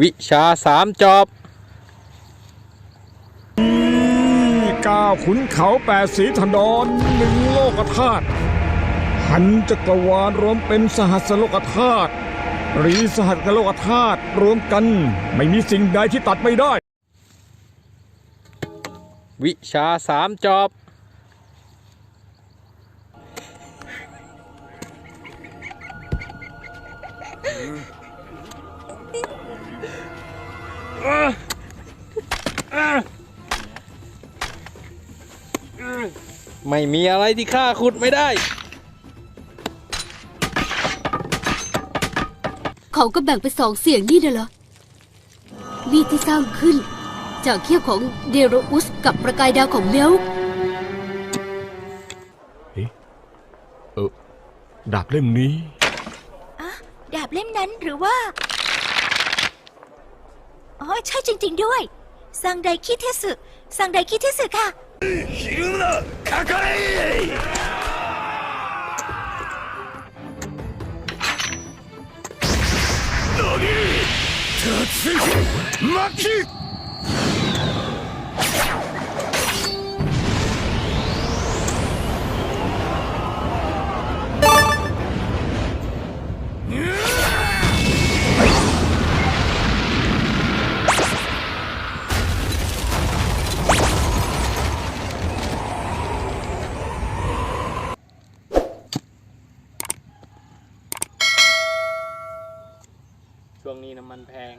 วิชาสามจอบเก้าขุนเขาแปดสีธดรหนึ่งโลกธาตุหันจักรวาลรวมเป็นสหัสโลกธาตุหรือสหัสโลกธาตุรวมกัน ไม่มีสิ่งใดที่ตัดไม่ได้ วิชาสามจอบ ไม่มีอะไรที่ข้าขุดไม่ได้ เขาก็แบ่งเป็นสองเสียงนี่นะเหรอ มีดที่สร้างขึ้น จากเขี้ยวของเดโรอุสกับประกายดาวของเมลค์เออดาบเล่มนี้ ดาบเล่มนั้นหรือว่าอ๋อ ใช่จริง ๆ ด้วยซังไดคิเทสึซังไดคิเทสึค่ะ ช่วงนี้น้ำมันแพง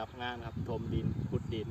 รับงานครับถมดินขุดดิน